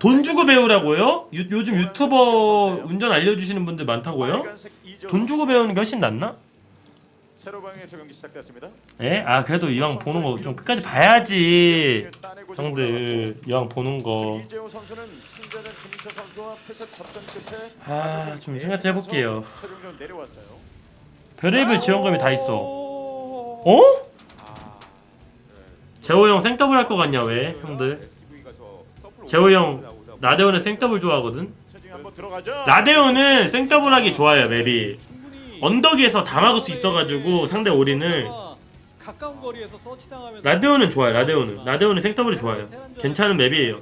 돈 주고 배우라고요? 유, 요즘 유튜버 운전 알려주시는 분들 많다고요? 돈 주고 배우는 게 훨씬 낫나? 세로 방향에서 경기 시작됐습니다. 예? 아 그래도 이왕 보는 거 좀 끝까지 봐야지 형들 이왕 보는 거 이재호 선수는 신재는 김민철 선수와 패셋 접전 끝에 아, 좀 생각 좀 해볼게요. 최종전 내려왔어요. 별의별 지원금이 다 있어 오. 어? 아, 재호 형 생더블 할거 같냐 왜 형들 재호 형 라데오는 생더블 좋아하거든? 최징 한번 들어가죠. 라데오는 생더블 하기 좋아요 맵이. 언덕에서 다 막을 수 있어가지고 상대 올인을. 가까운 거리에서 서치당하면서 라데오는 좋아요 라데오는. 라데오는 생더블이 좋아요. 괜찮은 맵이에요.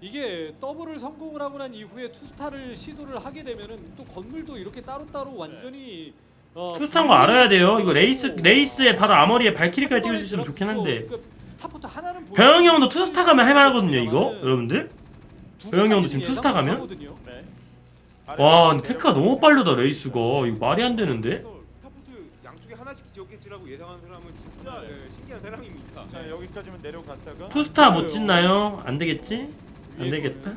이게 더블을 성공을 하고 난 이후에 투스타를 시도를 하게 되면은 또 건물도 이렇게 따로따로 완전히 어, 투스탄 거 알아야 돼요. 이거 레이스 레이스에 바로 아머리에 발키리까지 찍을 수 있으면 좋긴 한데. 그 스타포트 하나는 병영이 형도 투스타 가면 할만하거든요 이거 여러분들 두 병영이 형도 지금 투스타 가면? 네. 와 근데 테크가 너무 빠르다 레이스가 이거 말이 안 되는데 스타포트 양쪽에 하나씩 지었겠지라고 예상하는 사람은 진짜 예, 신기한 사람입니다. 자 여기까지만 내려갔다가 투스타 못 짓나요? 안 되겠지? 안 되겠다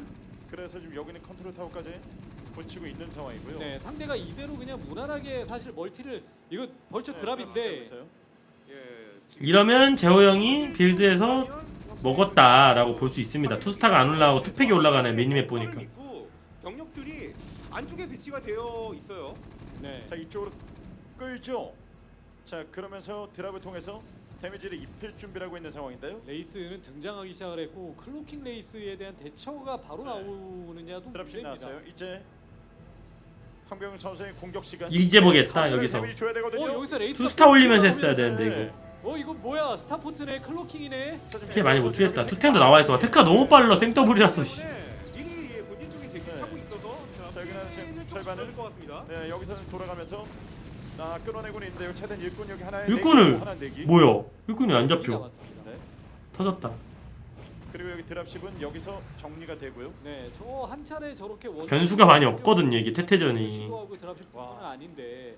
그래서 지금 여기는 컨트롤 타워까지 붙이고 있는 상황이고요. 네, 상대가 이대로 그냥 무난하게 사실 멀티를 이거 벌써 네, 드랍인데. 예, 이러면 재호 형이 빌드에서 먹었다라고 볼 수 있습니다 투스타가 안 올라가고 투팩이 올라가네 미니맵 보니까 있고 병력들이 안쪽에 배치가 되어 있어요. 네. 자 이쪽으로 끌죠. 자 그러면서 드랍을 통해서 데미지를 입힐 준비를 하고 있는 상황인데요. 레이스는 등장하기 시작을 했고 클로킹 레이스에 대한 대처가 바로 네. 나오느냐도 드랍신 문제입니다. 나왔어요. 이제 황병훈 선수의 공격 시간. 이제 보겠다 여기서 데미지 줘야 되거든요. 어 여기서 레이스 투스타 올리면서 했어야 되는데 이거 어 이거 뭐야 스타포트네 클로킹이네. 피해 많이 못 주겠다 투탱도 나와있어 테크가 너무 빨라 생더블이라서 씨. 미리 예, 본진 쪽에 대기하고 있어서 자, 여기는 지금 좀 절반을- 될것 같습니다. 네 여기서는 돌아가면서 아 끊어내고 있는데요. 최대한 일꾼 여기 하나에 일꾼을 내기, 하나 내기. 뭐야 일꾼이 안 잡혀 남았습니다. 네. 터졌다 그리고 여기 드랍십은 여기서 정리가 되고요. 네, 저한 차례 저렇게 원 변수가 많이 없거든요 이게 시도하고 드랍십 은 아닌데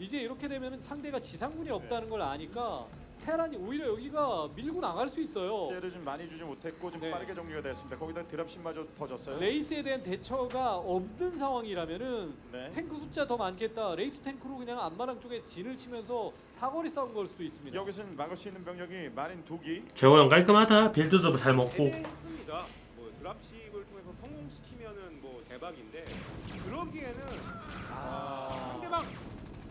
이제 이렇게 되면은 상대가 지상군이 없다는 걸 아니까 테란이 오히려 여기가 밀고 나갈 수 있어요. 피해를 좀 많이 주지 못했고 좀 네. 빠르게 정리가 됐습니다. 거기다 드랍십마저 터졌어요. 레이스에 대한 대처가 없는 상황이라면은 네. 탱크 숫자 더 많겠다. 레이스 탱크로 그냥 안마랑 쪽에 진을 치면서 사거리 싸움 걸 수도 있습니다. 여기서는 막을 수 있는 병력이 마린 두기. 재호 형 깔끔하다 빌드도 잘 먹고 했습니다. 뭐 드랍십을 통해서 성공시키면은 뭐 대박인데 그러기에는 아, 상대방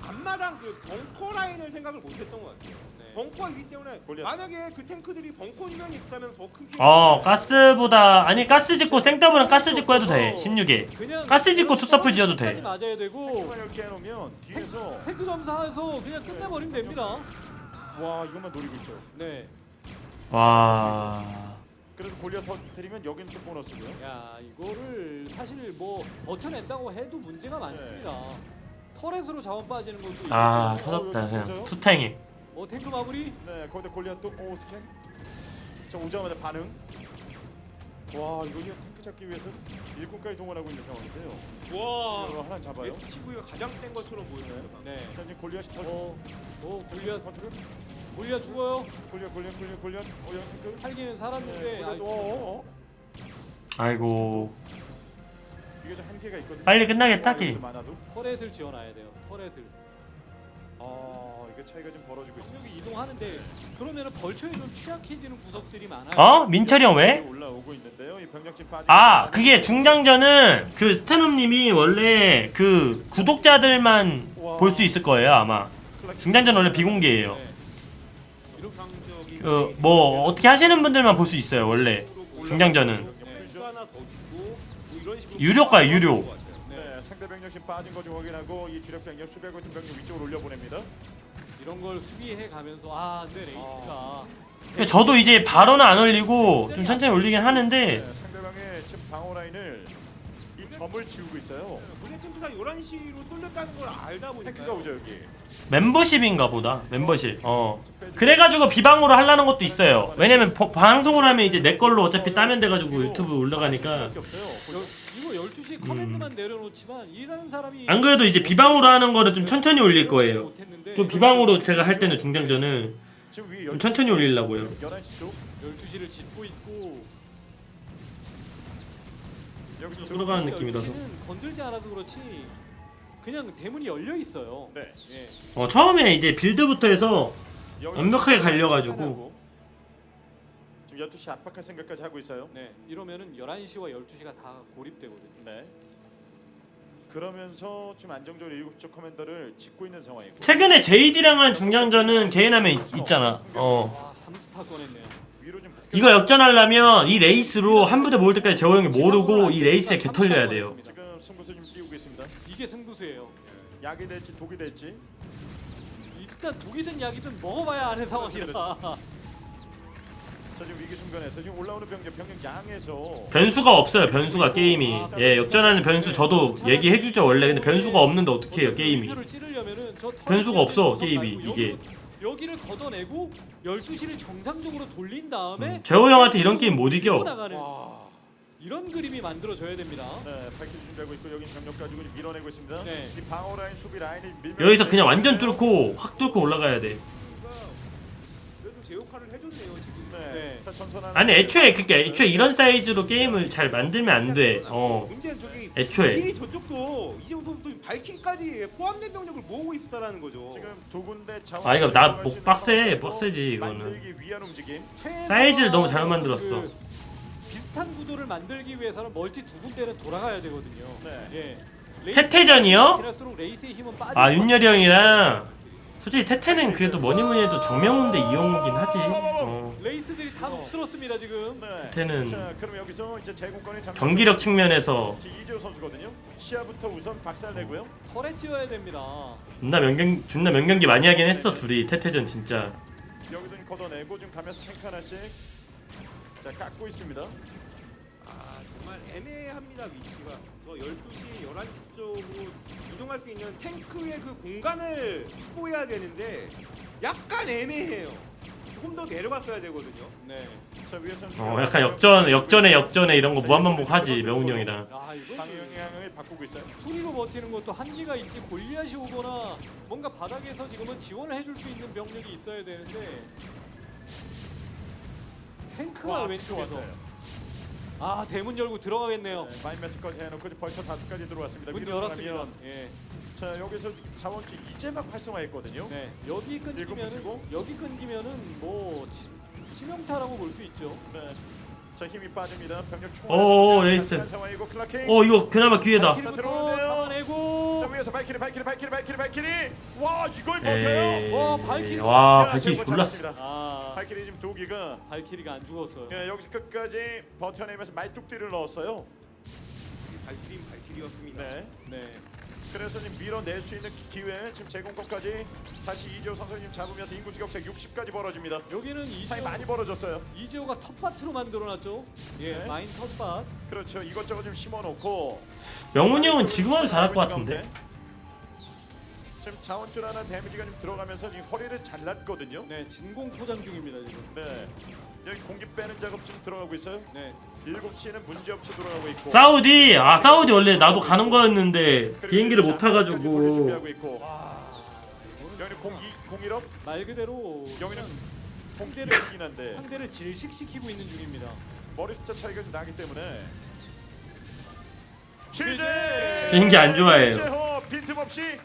앞마당 그 벙커 라인을 생각을 못했던 것 같아요. 네. 벙커이기 때문에 골리앗. 만약에 그 탱크들이 벙커 주변에 있다면 더큰 피해. 어 가스보다 아니 가스 짓고 생더블은 가스 짓고 해도 돼 16에 그냥 가스 짓고 투서플 지어도 돼. 맞아야 되고 탱크만 이렇게 해놓으면 뒤에서 탱크 점사해서 그냥 끝내버리면 됩니다. 와 이것만 노리고 있죠. 네. 와 그래서 골리앗 터뜨리면 여기는 좀 보너스고요. 야 이거를 사실 뭐 버텨낸다고 해도 문제가 많습니다. 터렛으로 자원 빠지는 것도 아 있고. 터졌다 그냥 투탱이 어 탱크 마무리. 네 거기다 골리앗 또 오 스캔. 자 오자마자 반응. 와 이거 그냥 탱크 잡기 위해서 일꾼까지 동원하고 있는 상황인데요. 와. 이거 하나 잡아요. SCV가 가장 센 것처럼 보여요. 네. 자 이제 골리앗이 터져. 오 골리앗 컨트롤. 골리앗 죽어요. 골리앗 골리앗 골리앗 골리앗. 어 여기 탱크. 살기는 네, 살았는데 골리앗. 아이, 어, 어, 어. 아이고 좀 한계가 있거든요. 빨리 끝나겠다. 많아도. 터렛을 지어놔야 돼요. 터렛을. 아 이게 차이가 좀 벌어지고. 여기 이동하는데 그러면은 벌초에 좀 취약해지는 구석들이 많아요. 어? 민철이 형 왜? 올라오고 있는데요. 이 병력진 빠지고. 아 그게 중장전은 그 스테놈님이 원래 그 구독자들만 볼 수 있을 거예요 아마 중장전 원래 비공개예요 네. 그 뭐 어떻게 하시는 분들만 볼 수 있어요 원래 중장전은 네. 하나 더 짓고 뭐 이런 식으로 유료가요, 유료. 네, 상대 병력진 빠진 거 좀 확인하고 이 주력 병력 수비하고 있는 병력 위쪽으로 올려보냅니다. 이런 걸 수비해 가면서 아 근데 레이스가 저도 이제 바로는 안 올리고 좀 천천히 올리긴 하는데 네, 상대방의 지금 방어 라인을 이 점을 지우고 있어요. 문의 탱크가 11시로 쏠렸다는 걸 알다 보니까 오죠 여기. 멤버십인가 보다 membership 어 그래가지고 비방으로 하려는 것도 있어요 왜냐면 버- 방송을 하면 이제 내 걸로 어차피 따면 돼가지고 유튜브 올라가니까 수밖에 없어요. 여, 이거 12시에 커맨드만 내려놓지만 일하는 사람이 안 그래도 이제 비방으로 하는 거는 좀 천천히 올릴 거예요 못했는데 좀 비방으로 제가 할 때는 지금 위에 좀 12시 천천히 올리려고요 11시 쪽 12시를 짓고 있고 여기서 들어가는 느낌이라서. 12시는 건들지 않아서 그렇지 그냥 대문이 열려 있어요. 네. 예. 어 처음에 이제 빌드부터 해서 여기서 완벽하게 갈려가지고. 지금 12시 압박할 생각까지 하고 있어요. 네. 이러면은 11시와 12시가 다 고립되거든요. 네. 그러면서 지금 안정적으로 일곱 쪽 커맨더를 짓고 있는 상황이고. 최근에 JD랑 한 중량전은 개인함에 있- 있잖아 어 와, 3스타 꺼냈네요. 위로 좀 복귀- 이거 역전하려면 이 레이스로 한 부대 모을 때까지 재호 형이 모르고 이 레이스에 개 털려야 돼요 지금 승부수 좀 띄우고 있습니다. 이게 승부수예요. 약이 될지 독이 될지. 일단 독이든 약이든 먹어봐야 아는 상황이라. 자 지금 위기 순간에서 지금 올라오는 병력 병력 양에서 변수가 없어요 변수가 게임이 예 역전하는 변수 저도 얘기해주죠 원래 근데 변수가 없는데 어떻게 해요 게임이 저 변수가 없어, 게임이, 이게. 여기를 걷어내고 12시를 정상적으로 돌린 다음에 음, 재호 형한테 이런 게임 못 이겨. 와. 이런 그림이 만들어져야 됩니다. 네, 밝힐 준비하고 있고 여기 병력 가지고 밀어내고 있습니다. 네. 이 방어 라인 수비 라인이 밀면 여기서 그냥 완전 뚫고 확 뚫고 올라가야 돼 제 역할을 해줬네요 지금. 네. 네. 아니 애초에 그게 애초에 이런 사이즈로 게임을 잘 만들면 안 돼 어 문제는 저기 애초에 이 저쪽도 이재용 선수도 발키까지 포함된 병력을 모으고 있다라는 거죠. 지금 두 군데 자원 아, 이거 나 활용할 목수 있는 빡세, 빡세지, 이거는. 만들기 위한 움직임. 사이즈를 너무 잘못 만들었어. 그 비슷한 구도를 만들기 위해서는 멀티 두 군데는 돌아가야 되거든요. 네. 예. 태태전이요? 지날수록 레이스의 힘은 빠지고 아 윤열이 형이랑 솔직히 태태는 그래도 뭐니 뭐니 해도 정명훈 대 이용우긴 하지 어. 레이스들이 다 녹슬었습니다 지금. 네. 태는 자, 그럼 여기서 이제 제공권이 잠깐 경기력 측면에서 이재호 선수거든요. 시야부터 우선 박살내고요. 털에 찌어야 됩니다. 존나 명경 존나 명경기 많이 하긴 했어 둘이 태태전 진짜 여기도 좀 걷어내고 지금 가면서 탱크 하나씩 자 깎고 있습니다. 아 정말 애매합니다 위치가. 저 12시, 11시 쪽으로 이동할 수 있는 탱크의 그 공간을 확보해야 되는데 약간 애매해요. 조금 더 내려갔어야 되거든요. 네. 자 위에서는 어 약간 역전 역전에 역전에 이런 거 무한반복 하지 명훈이 형이랑 아 이거 방향을 바꾸고 있어요. 소리로 버티는 것도 한계가 있지 골리앗이 오거나 뭔가 바닥에서 지금은 지원을 해줄 수 있는 병력이 있어야 되는데 탱크가 왼쪽에서 왔어요. 아 대문 열고 들어가겠네요. 네, 마인메스까지 해놓고 벌써 다섯 가지 들어왔습니다. 문. 들어가면 예. 자 여기서 자원주 이제 막 활성화했거든요. 네. 여기 붙이고. 여기 끊기면은 뭐 치, 치명타라고 볼 수 있죠. 네. 자 힘이 빠집니다. 병력 총. 오, 레이스. 상황이고 클라킹. 어 이거 그나마 기회다 자, 발키리부터 들어오네요. 잡아내고 자 위에서 발키리 발키리 발키리 발키리 발키리. 와 이걸 버텨요. 에이 와, 발키리. 와 야, 발키리 졸랐어. 아 발키리 지금 두 기가 발키리가 안 죽었어요. 예, 여기서 끝까지 버텨내면서 말뚝띠를 넣었어요. 발키린 발키리였습니다. 네. 네. 그래서 지금 밀어낼 수 있는 기회 지금 제공권까지 다시 이재호 선수님 잡으면서 인구수 격차 60까지 벌어집니다. 여기는 차이 이재호, 많이 벌어졌어요. 이재호가 텃밭으로 만들어놨죠. 예, 네. 마인 텃밭. 그렇죠. 이것저것 좀 심어놓고 명훈이 형은 지금 하면 잘할 것 같은데 지금 자원줄 하나 데미지가 좀 들어가면서 지금 허리를 잘랐거든요. 네, 진공 포장 중입니다 지금. 네. 여기 공기 빼는 작업 지금 들어가고 있어요. 네. 7시는 문제없이 돌아가고 있고. 사우디 아 사우디 원래 나도 가는 거였는데 비행기를 못 타가지고 여기는 공기 공일업 말 그대로 여기는 공기를 이긴 한데 상대를 질식시키고 있는 중입니다. 머리 숫자 차이가 좀 나기 때문에 실제 비행기 안 좋아해요. 빈틈없이